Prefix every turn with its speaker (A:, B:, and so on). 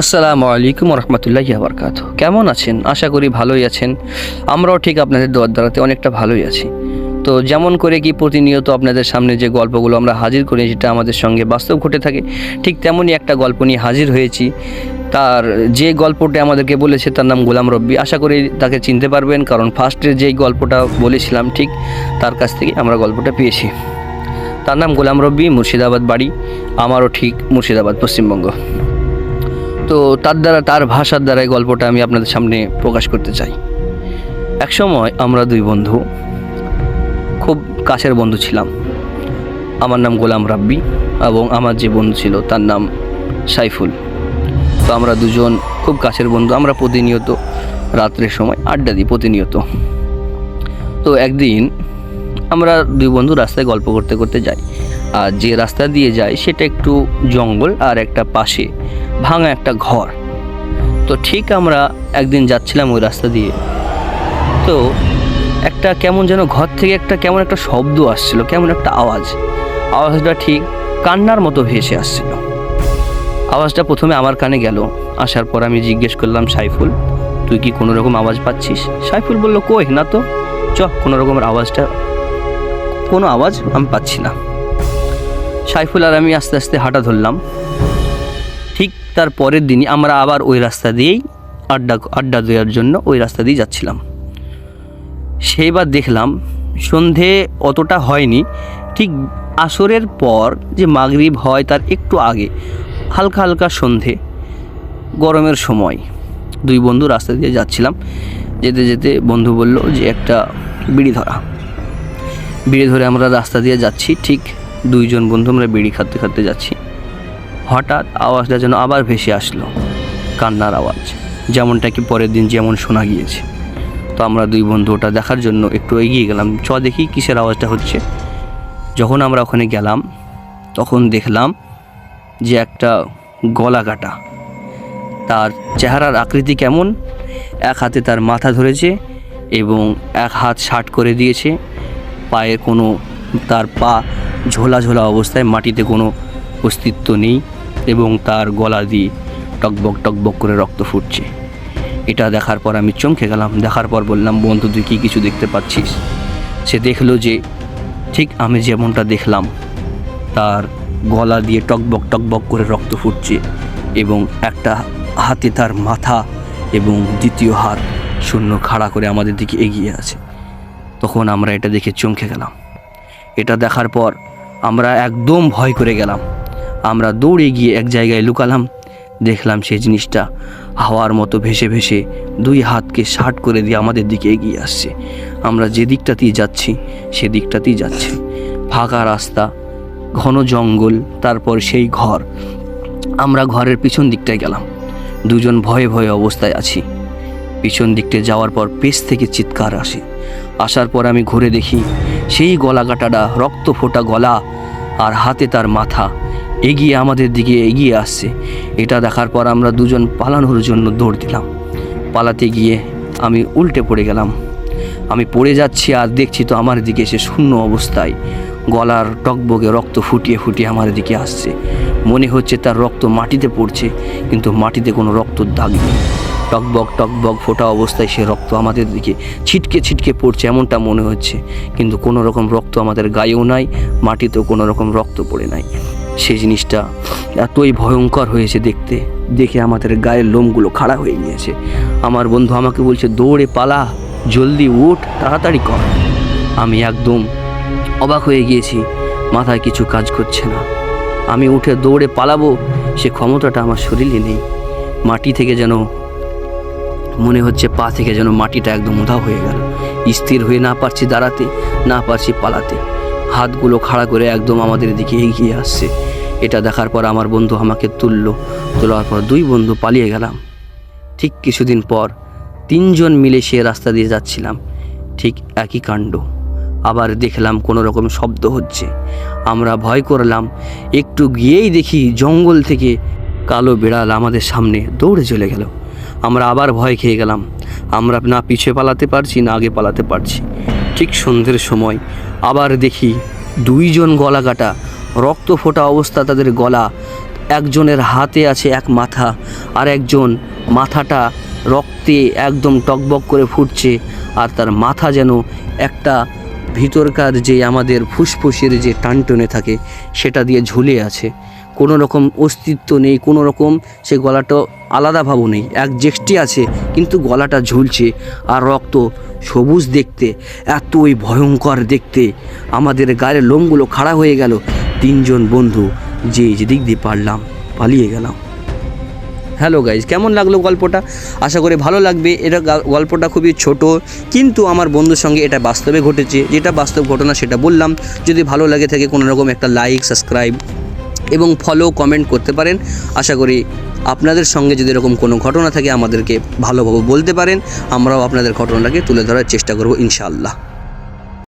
A: আসসালামু আলাইকুম রহমতুল্লাহ বরকাত কেমন আছেন? আশা করি ভালোই আছেন। আমরাও ঠিক আপনাদের দোয়ার দ্বারাতে অনেকটা ভালোই আছি। তো যেমন করে কি প্রতিনিয়ত আপনাদের সামনে যে গল্পগুলো আমরা হাজির করি, যেটা আমাদের সঙ্গে বাস্তব ঘটে থাকে, ঠিক তেমনই একটা গল্প নিয়ে হাজির হয়েছি। তার যে গল্পটা আমাদেরকে বলেছে, তার নাম গোলাম রব্বি। আশা করি তাকে চিনতে পারবেন, কারণ ফার্স্টের যেই গল্পটা বলেছিলাম, ঠিক তার কাছ থেকে আমরা গল্পটা পেয়েছি। তার নাম গোলাম রব্বি, মুর্শিদাবাদ বাড়ি, আমারও ঠিক মুর্শিদাবাদ, পশ্চিমবঙ্গ। তো তার দ্বারা, তার ভাষার দ্বারাই গল্পটা আমি আপনাদের সামনে প্রকাশ করতে চাই। একসময় আমরা দুই বন্ধু, খুব কাছের বন্ধু ছিলাম। আমার নাম গোলাম রাব্বি এবং আমার যে বন্ধু ছিল তার নাম সাইফুল। তো আমরা দুজন খুব কাছের বন্ধু, আমরা প্রতিনিয়ত রাত্রের সময় আড্ডা দিই, প্রতিনিয়ত। তো একদিন আমরা দুই বন্ধু রাস্তায় গল্প করতে করতে যাই। আর যে রাস্তা দিয়ে যায় সেটা একটু জঙ্গল আর একটা পাশে ভাঙা একটা ঘর। তো ঠিক আমরা একদিন যাচ্ছিলাম ওই রাস্তা দিয়ে। তো একটা কেমন যেন ঘর থেকে একটা কেমন একটা শব্দ আসছিল, কেমন একটা আওয়াজ। আওয়াজটা ঠিক কান্নার মতো ভেসে আসছিল। আওয়াজটা প্রথমে আমার কানে গেল। আসার পর আমি জিজ্ঞেস করলাম, সাইফুল, তুই কি কোনো রকম আওয়াজ পাচ্ছিস? সাইফুল বলল, কই না তো। চ কোনো রকমের আওয়াজটা, কোনো আওয়াজ আমি পাচ্ছি না। সাইফুল আর আমি আস্তে আস্তে হাঁটা ধরলাম। ঠিক তার পরের দিনই আমরা আবার ওই রাস্তা দিয়েই আড্ডা আড্ডা দেওয়ার জন্য ওই রাস্তা দিয়ে যাচ্ছিলাম। সেইবার দেখলাম সন্ধে অতটা হয়নি। ঠিক আসরের পর যে মাগরিব হয় তার একটু আগে, হালকা হালকা সন্ধে, গরমের সময় দুই বন্ধু রাস্তা দিয়ে যাচ্ছিলাম। যেতে যেতে বন্ধু বলল যে একটা বিড়ি ধরা। বিড়ি ধরে আমরা রাস্তা দিয়ে যাচ্ছি, ঠিক দুইজন বন্ধু আমরা বিড়ি খাতে খাতে যাচ্ছি। হঠাৎ আওয়াজটা যেন আবার ভেসে আসলো, কান্নার আওয়াজ, যেমনটা কি পরের দিন যেমন শোনা গিয়েছে। তো আমরা দুই বন্ধু ওটা দেখার জন্য একটু এগিয়ে গেলাম। চ দেখি কিসের আওয়াজটা হচ্ছে। যখন আমরা ওখানে গেলাম, তখন দেখলাম যে একটা গলা কাটা তার চেহারার আকৃতি কেমন? এক হাতে তার মাথা ধরেছে এবং এক হাত শার্ট করে দিয়েছে, পায়ে কোনো তার পা ঝোলা ঝোলা অবস্থায় মাটিতে কোনো অস্তিত্ব নেই এবং তার গলা দিয়ে টকবক টকবক করে রক্ত ফুটছে। এটা দেখার পর আমি চমকে গেলাম। দেখার পর বললাম, বন্ধু, তুই কী কিছু দেখতে পাচ্ছিস? সে দেখল যে ঠিক আমি যেমনটা দেখলাম, তার গলা দিয়ে টকবক টকবক করে রক্ত ফুটছে এবং একটা হাতে তার মাথা এবং দ্বিতীয় হাত শূন্য খাড়া করে আমাদের দিকে এগিয়ে আছে। তখন আমরা এটা দেখে চমকে গেলাম। এটা দেখার পর আমরা একদম ভয় করে গেলাম। আমরা দৌড়ে গিয়ে এক জায়গায় লুকালাম। দেখলাম সেই জিনিসটা হাওয়ার মতো ভেসে ভেসে দুই হাতকে শার্ট করে দিয়ে আমাদের দিকে এগিয়ে আসছে। আমরা যে দিকটাতেই যাচ্ছি, সে দিকটাতেই যাচ্ছে। ফাঁকা রাস্তা, ঘন জঙ্গল, তারপর সেই ঘর। আমরা ঘরের পিছন দিকটায় গেলাম। দুজন ভয়ে ভয়ে অবস্থায় আছি। পিছন দিকটায় যাওয়ার পর পেস থেকে চিৎকার আসে। আসার পর আমি ঘুরে দেখি, সেই গলা কাটাটা রক্ত ফোটা গলা আর হাতে তার মাথা। এগিয়ে আমাদের দিকে এগিয়ে আসছে। এটা দেখার পর আমরা দুজন পালানোর জন্য দৌড় দিলাম। পালাতে গিয়ে আমি উল্টে পড়ে গেলাম। আমি পড়ে যাচ্ছি আর দেখছি তো আমার দিকে এসে শূন্য অবস্থায় গলার টকবগে রক্ত ফুটিয়ে ফুটিয়ে আমার দিকে আসছে। মনে হচ্ছে তার রক্ত মাটিতে পড়ছে, কিন্তু মাটিতে কোনো রক্তর দাগ নেই। টকবক টকবক ফোটা অবস্থায় সে রক্ত আমাদের দিকে ছিটকে ছিটকে পড়ছে, এমনটা মনে হচ্ছে। কিন্তু কোনো রকম রক্ত আমাদের গায়েও নাই, মাটিতেও কোনো রকম রক্ত পড়ে নাই। সেই জিনিসটা এতই ভয়ঙ্কর হয়েছে দেখতে, দেখে আমাদের গায়ের লোমগুলো খাড়া হয়ে গিয়েছে। আমার বন্ধু আমাকে বলছে, দৌড়ে পালা, জলদি উঠ, তাড়াতাড়ি কর। আমি একদম অবাক হয়ে গিয়েছি, মাথায় কিছু কাজ করছে না। আমি উঠে দৌড়ে পালাবো, সে ক্ষমতাটা আমার শরীরে নেই। মাটি থেকে যেন মনে হচ্ছে পা থেকে যেন মাটিটা একদম উধাও হয়ে গেল। স্থির হয়ে না পারছি দাঁড়াতে, না পারছি পালাতে। হাতগুলো খাড়া করে একদম আমাদের দিকে এগিয়ে আসছে। এটা দেখার পর আমার বন্ধু আমাকে তুললো। তোলার পর দুই বন্ধু পালিয়ে গেলাম। ঠিক কিছুদিন পর তিনজন মিলে সে রাস্তা দিয়ে যাচ্ছিলাম। ঠিক একই কাণ্ড। আবার দেখলাম কোনো রকম শব্দ হচ্ছে। আমরা ভয় করলাম। একটু গিয়েই দেখি জঙ্গল থেকে কালো বিড়াল আমাদের সামনে দৌড়ে চলে গেল। আমরা আবার ভয় খেয়ে গেলাম। আমরা না পিছিয়ে পালাতে পারছি, না আগে পালাতে পারছি। ঠিক সন্ধ্যের সময় আবার দেখি দুইজন গলা কাটা রক্ত ফোটা অবস্থা তাদের গলা। একজনের হাতে আছে এক মাথা আর একজন মাথাটা রক্তে একদম টকবক করে ফুটছে আর তার মাথা যেন একটা ভিতরকার যে আমাদের ফুসফুসের যে টানটনে থাকে, সেটা দিয়ে ঝুলে আছে। কোনো রকম অস্তিত্ব নেই, কোনো রকম সে গলাটা আলাদাভাবেও নেই। এক জেষ্টি আছে, কিন্তু গলাটা ঝুলছে আর রক্ত সবুজ দেখতে, এতই ভয়ঙ্কর দেখতে। আমাদের গায়ের লোমগুলো খাড়া হয়ে গেল। তিনজন বন্ধু, যে যেদিক দিয়ে পারলাম, পালিয়ে গেলাম। হ্যালো গাইজ কেমন লাগল গল্পটা? আশা করি ভালো লাগবে। এটা গল্পটা খুবই ছোট, কিন্তু আমার বন্ধুর সঙ্গে এটা বাস্তবে ঘটেছে। যেটা বাস্তব ঘটনা সেটা বললাম। যদি ভালো লাগে থাকে কোনো রকম একটা লাইক সাবস্ক্রাইব এবং ফলো কমেন্ট করতে পারেন। আশা করি আপনাদের সঙ্গে যদি এরকম কোনো ঘটনা থাকে আমাদেরকে ভালোভাবে বলতে পারেন। আমরাও আপনাদের ঘটনাটাকে তুলে ধরার চেষ্টা করব ইনশাআল্লাহ।